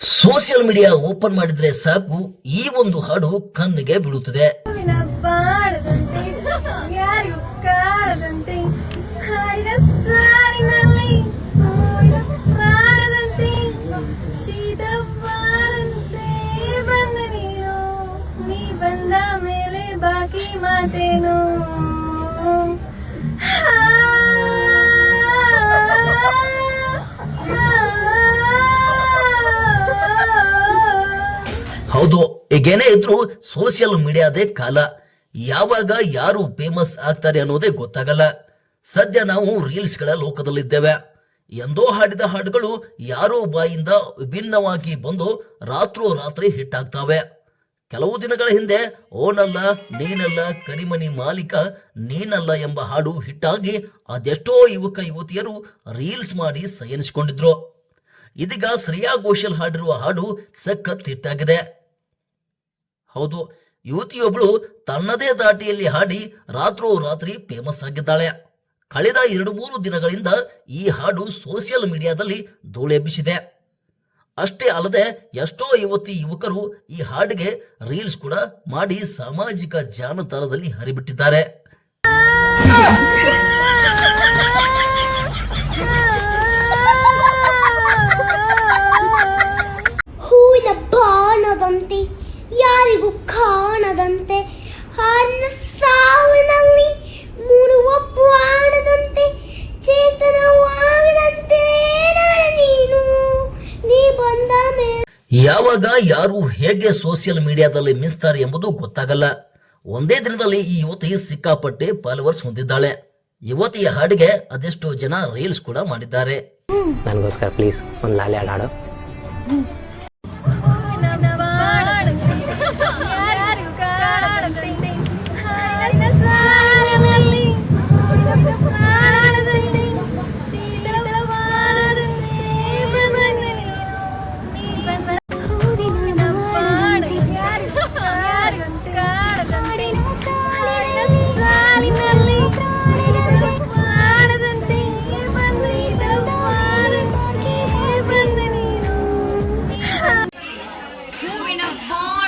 Social media open ಮಾಡಿದ್ರೆ ಸಾಕು ಈ ಒಂದು ಹಾಡು ಕಣ್ಣಿಗೆ ಬೀಳುತ್ತದೆ. ಬಂದ ಮೇಲೆ ಬಾಕಿ ಮಾತೇನು? ಹೌದು. ಈಗೇನೇ ಇದ್ರು ಸೋಷಿಯಲ್ ಮೀಡಿಯಾದೇ ಕಾಲ. ಯಾವಾಗ ಯಾರು ಫೇಮಸ್ ಆಗ್ತಾರೆ ಅನ್ನೋದೇ ಗೊತ್ತಾಗಲ್ಲ. ಸದ್ಯ ನಾವು ರೀಲ್ಸ್ಗಳ ಲೋಕದಲ್ಲಿದ್ದೇವೆ. ಎಂದೋ ಹಾಡಿದ ಹಾಡುಗಳು ಯಾರೋ ಬಾಯಿಂದ ವಿಭಿನ್ನವಾಗಿ ಬಂದು ರಾತ್ರೋ ರಾತ್ರಿ ಹಿಟ್ ಆಗ್ತಾವೆ. ಕೆಲವು ದಿನಗಳ ಹಿಂದೆ, ಓನಲ್ಲ, ನೀನಲ್ಲ, ಕರಿಮನಿ ಮಾಲೀಕ, ನೀನಲ್ಲ ಎಂಬ ಹಾಡು ಹಿಟ್ಟಾಗಿ ಅದೆಷ್ಟೋ ಯುವಕ ಯುವತಿಯರು ರೀಲ್ಸ್ ಮಾಡಿ ಸಯನಿಸಿಕೊಂಡಿದ್ರು. ಇದೀಗ ಶ್ರೇಯಾ ಘೋಷಲ್ ಹಾಡಿರುವ ಹಾಡು ಸಖತ್ ಹಿಟ್ಟಾಗಿದೆ ಹೌದು ಯುವತಿಯೊಬ್ಬಳು ತನ್ನದೇ ದಾಟಿಯಲ್ಲಿ ಹಾಡಿ ರಾತ್ರೋ ರಾತ್ರಿ ಫೇಮಸ್ ಆಗಿದ್ದಾಳೆ. ಕಳೆದ ಎರಡು ಮೂರು ದಿನಗಳಿಂದ ಈ ಹಾಡು ಸೋಷಿಯಲ್ ಮೀಡಿಯಾದಲ್ಲಿ ಧೂಳೆಬ್ಬಿಸಿದೆ ಅಷ್ಟೇ ಅಲ್ಲದೆ ಎಷ್ಟೋ ಯುವತಿ, ಯುವಕರು ಈ ಹಾಡಿಗೆ ರೀಲ್ಸ್ ಕೂಡ ಮಾಡಿ ಸಾಮಾಜಿಕ ಜಾಲತಾಣದಲ್ಲಿ ಹರಿಬಿಟ್ಟಿದ್ದಾರೆ. ಕಾಣದಂತೆ ಹಾಡಿನ ಸಾಲಿನಲ್ಲಿ ಮೂಡುವ ಪ್ರಾಣದಂತೆ ಚೇತನವಾಗದಂತೆ ನೀನು ನೀ ಬಂದ ಮೇಲೆ ಯಾವಾಗ ಯಾರು ಹೇಗೆ ಸೋಷಿಯಲ್ ಮೀಡಿಯಾದಲ್ಲಿ ಮಿಸ್ತಾರೆ ಎಂಬುದು ಗೊತ್ತಾಗಲ್ಲ. ಒಂದೇ ದಿನದಲ್ಲಿ ಈ ಯುವತಿ ಸಿಕ್ಕಾಪಟ್ಟೆ ಫಾಲೋವರ್ಸ್ ಹೊಂದಿದ್ದಾಳೆ. ಯುವತಿಯ ಹಾಡಿಗೆ ಅದೆಷ್ಟೋ ಜನ ರೀಲ್ಸ್ ಕೂಡ ಮಾಡಿದ್ದಾರೆ. ನನಗೋಸ್ಕರ ಪ್ಲೀಸ್ ಒಂದು ಲಾಲಿ ಹಾಡು Born